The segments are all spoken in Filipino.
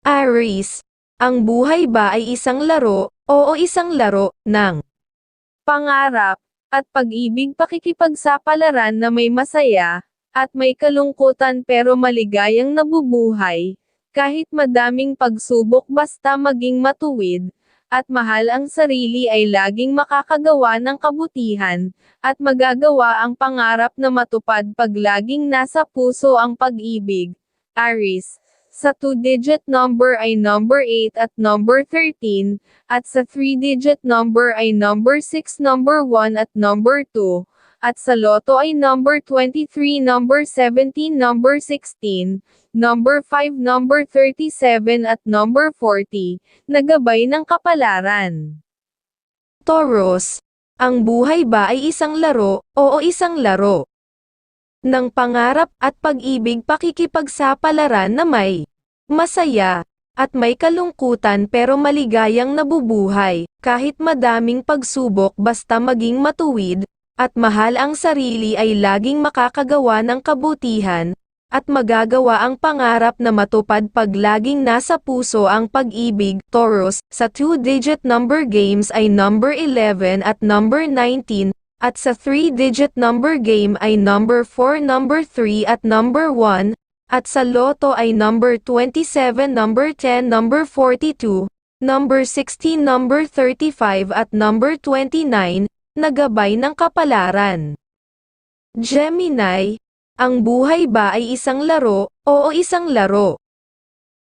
Aries, ang buhay ba ay isang laro, o isang laro, ng pangarap, at pag-ibig pakikipagsapalaran na may masaya, at may kalungkutan pero maligayang nabubuhay, kahit madaming pagsubok basta maging matuwid, at mahal ang sarili ay laging makakagawa ng kabutihan, at magagawa ang pangarap na matupad pag laging nasa puso ang pag-ibig. Aries, sa 2-digit number ay number 8 at number 13, at sa 3-digit number ay number 6, number 1 at number 2, at sa loto ay number 23, number 17, number 16, number 5, number 37 at number 40, nagabay ng kapalaran. Taurus. Ang buhay ba ay isang laro, o isang laro? Ng pangarap at pag-ibig pakikipagsapalaran na may masaya, at may kalungkutan pero maligayang nabubuhay, kahit madaming pagsubok basta maging matuwid, at mahal ang sarili ay laging makakagawa ng kabutihan, at magagawa ang pangarap na matupad pag laging nasa puso ang pag-ibig. Taurus, sa 2-digit number games ay number 11 at number 19, at sa 3-digit number game ay number 4, number 3 at number 1, at sa loto ay number 27, number 10, number 42, number 16, number 35 at number 29, nagabay ng kapalaran. Gemini, ang buhay ba ay isang laro, o isang laro?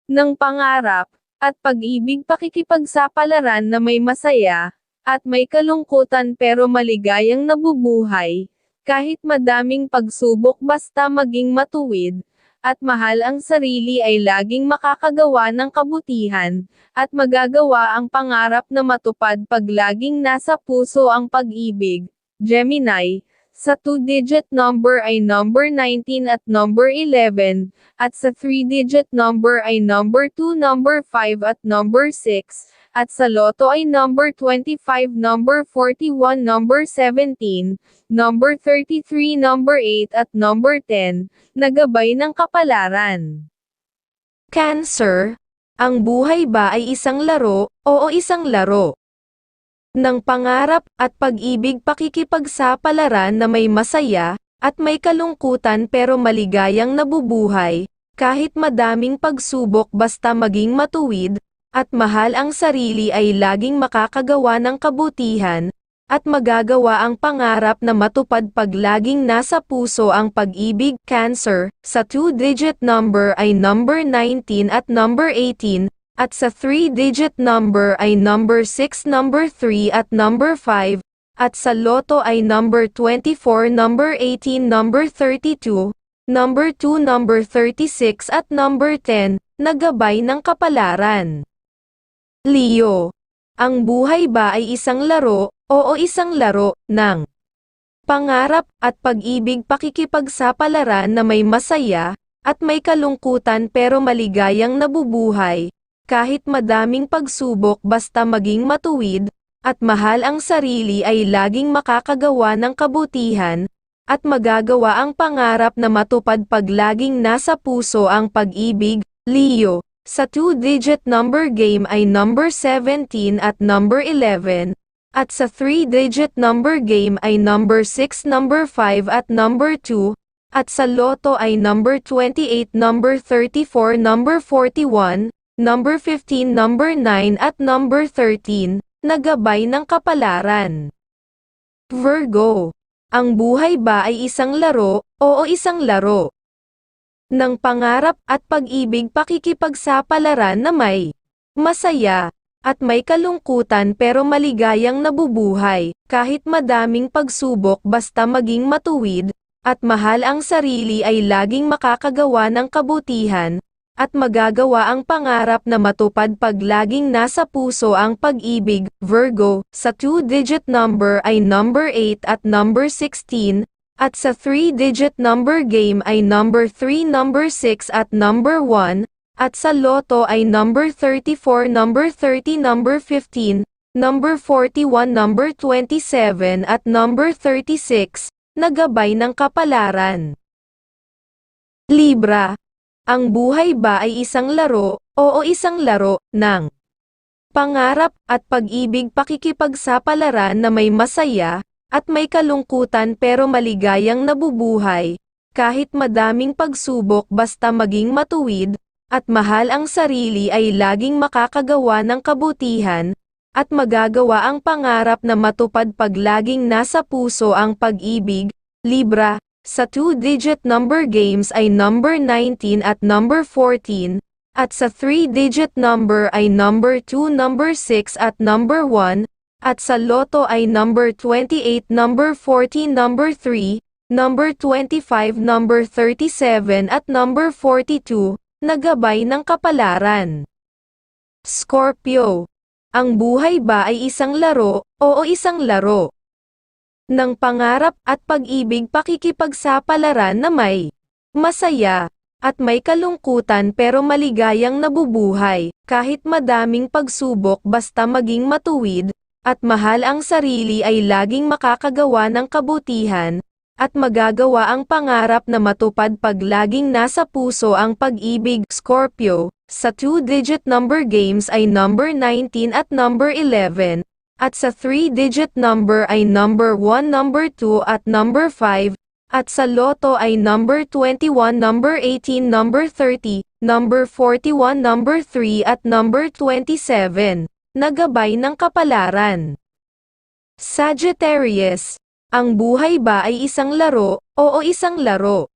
ng pangarap, at pag-ibig pakikipagsapalaran na may masaya, at may kalungkutan pero maligayang nabubuhay, kahit madaming pagsubok basta maging matuwid, at mahal ang sarili ay laging makakagawa ng kabutihan, at magagawa ang pangarap na matupad pag laging nasa puso ang pag-ibig. Gemini, sa 2-digit number ay number 19 at number 11, at sa 3-digit number ay number 2, number 5 at number 6, at sa loto ay number 25, number 41, number 17, number 33, number 8 at number 10, nagabay ng kapalaran. Cancer, ang buhay ba ay isang laro, o isang laro? ng pangarap at pag-ibig pakikipagsapalaran na may masaya, at may kalungkutan pero maligayang nabubuhay, kahit madaming pagsubok basta maging matuwid, at mahal ang sarili ay laging makakagawa ng kabutihan, at magagawa ang pangarap na matupad pag laging nasa puso ang pag-ibig. Cancer, sa 2-digit number ay number 19 at number 18, at sa 3-digit number ay number 6, number 3 at number 5, at sa loto ay number 24, number 18, number 32, number 2, number 36 at number 10, nagabay ng kapalaran. Leo, ang buhay ba ay isang laro, o isang laro, ng pangarap at pag-ibig pakikipagsapalaran na may masaya, at may kalungkutan pero maligayang nabubuhay, kahit madaming pagsubok basta maging matuwid, at mahal ang sarili ay laging makakagawa ng kabutihan, at magagawa ang pangarap na matupad pag laging nasa puso ang pag-ibig. Leo, sa 2-digit number game ay number 17 at number 11, at sa 3-digit number game ay number 6, number 5 at number 2, at sa loto ay number 28, number 34, number 41, number 15, number 9 at number 13, nagabay ng kapalaran. Virgo, ang buhay ba ay isang laro, o isang laro? Ng pangarap at pag-ibig pakikipagsapalaran na may masaya, at may kalungkutan pero maligayang nabubuhay, kahit madaming pagsubok basta maging matuwid, at mahal ang sarili ay laging makakagawa ng kabutihan, at magagawa ang pangarap na matupad pag laging nasa puso ang pag-ibig. Virgo, sa 2-digit number ay number 8 at number 16, at sa 3-digit number game ay number 3, number 6 at number 1, at sa loto ay number 34, number 30, number 15, number 41, number 27 at number 36, nagabay ng kapalaran. Libra, Ang buhay ba ay isang laro, o isang laro, ng pangarap at pag-ibig pakikipagsapalaran na may masaya, at may kalungkutan pero maligayang nabubuhay, kahit madaming pagsubok basta maging matuwid, at mahal ang sarili ay laging makakagawa ng kabutihan, at magagawa ang pangarap na matupad pag laging nasa puso ang pag-ibig, Libra, sa two-digit number games ay number 19 at number 14, at sa three-digit number ay number 2, number 6 at number 1, at sa loto ay number 28, number 14, number 3, number 25, number 37 at number 42, nagabay ng kapalaran. Scorpio. Ang buhay ba ay isang laro, o isang laro? ng pangarap at pag-ibig pakikipagsapalaran na may masaya, at may kalungkutan pero maligayang nabubuhay, kahit madaming pagsubok basta maging matuwid, at mahal ang sarili ay laging makakagawa ng kabutihan, at magagawa ang pangarap na matupad pag laging nasa puso ang pag-ibig. Scorpio, sa two-digit number games ay number 19 at number 11, at sa three-digit number ay number 1, number 2 at number 5, at sa loto ay number 21, number 18, number 30, number 41, number 3 at number 27, nagabay ng kapalaran. Sagittarius, ang buhay ba ay isang laro, o isang laro?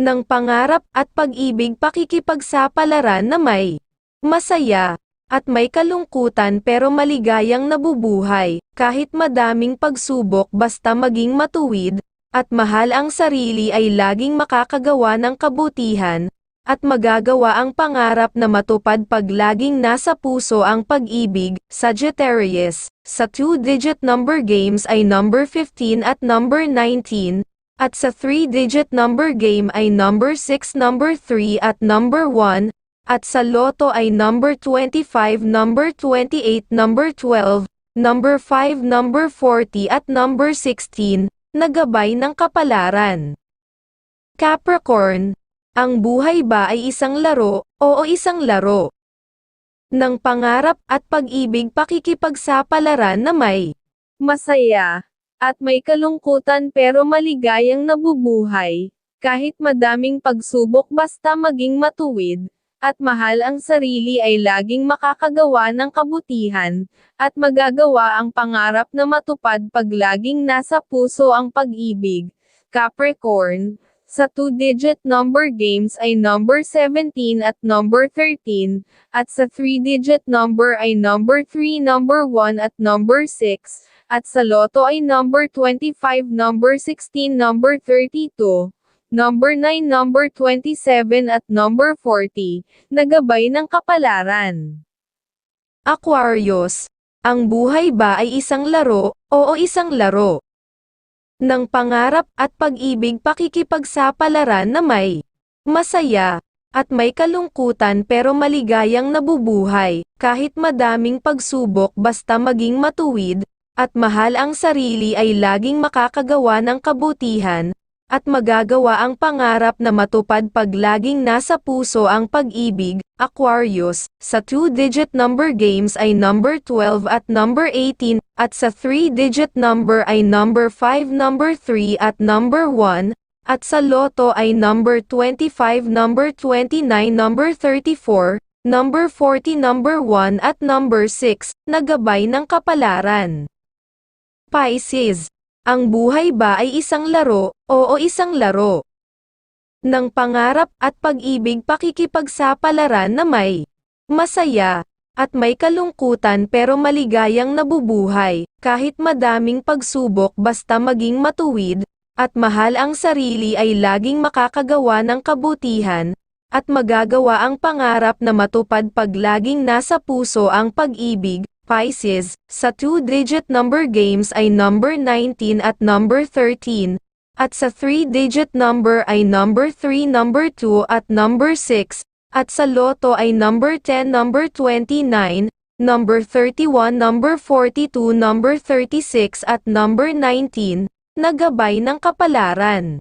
ng pangarap at pag-ibig pakikipagsapalaran na may masaya, at may kalungkutan pero maligayang nabubuhay, kahit madaming pagsubok basta maging matuwid, at mahal ang sarili ay laging makakagawa ng kabutihan, at magagawa ang pangarap na matupad pag laging nasa puso ang pag-ibig. Sagittarius, sa two-digit number games ay number 15 at number 19, at sa three-digit number game ay number 6, number 3 at number 1, at sa loto ay number 25, number 28, number 12, number 5, number 40 at number 16, nagabay ng kapalaran. Capricorn, ang buhay ba ay isang laro, o isang laro? ng pangarap at pag-ibig pakikipagsapalaran na may Masaya, at may kalungkutan pero maligayang nabubuhay, kahit madaming pagsubok basta maging matuwid, at mahal ang sarili ay laging makakagawa ng kabutihan, at magagawa ang pangarap na matupad pag laging nasa puso ang pag-ibig. Capricorn, sa two-digit number games ay number 17 at number 13, at sa three-digit number ay number 3, number 1 at number 6, at sa loto ay number 25, number 16, number 32, number 9, number 27 at number 40, nagabay ng kapalaran. Aquarius, ang buhay ba ay isang laro, o isang laro? Ng pangarap at pag-ibig pakikipagsapalaran na may masaya, at may kalungkutan pero maligayang nabubuhay, kahit madaming pagsubok basta maging matuwid, at mahal ang sarili ay laging makakagawa ng kabutihan, at magagawa ang pangarap na matupad pag laging nasa puso ang pag-ibig. Aquarius, sa two-digit number games ay number 12 at number 18, at sa three-digit number ay number 5, number 3 at number 1, at sa loto ay number 25, number 29, number 34, number 40, number 1 at number 6, nagabay ng kapalaran. Pisces, ang buhay ba ay isang laro, o isang laro? ng pangarap at pag-ibig pakikipagsapalaran na may masaya, at may kalungkutan pero maligayang nabubuhay, kahit madaming pagsubok basta maging matuwid, at mahal ang sarili ay laging makakagawa ng kabutihan, at magagawa ang pangarap na matupad pag laging nasa puso ang pag-ibig, Pisces, sa two-digit number games ay number 19 at number 13, at sa three-digit number ay number 3, number 2 at number 6, at sa loto ay number 10, number 29, number 31, number 42, number 36 at number 19, nagabay ng kapalaran.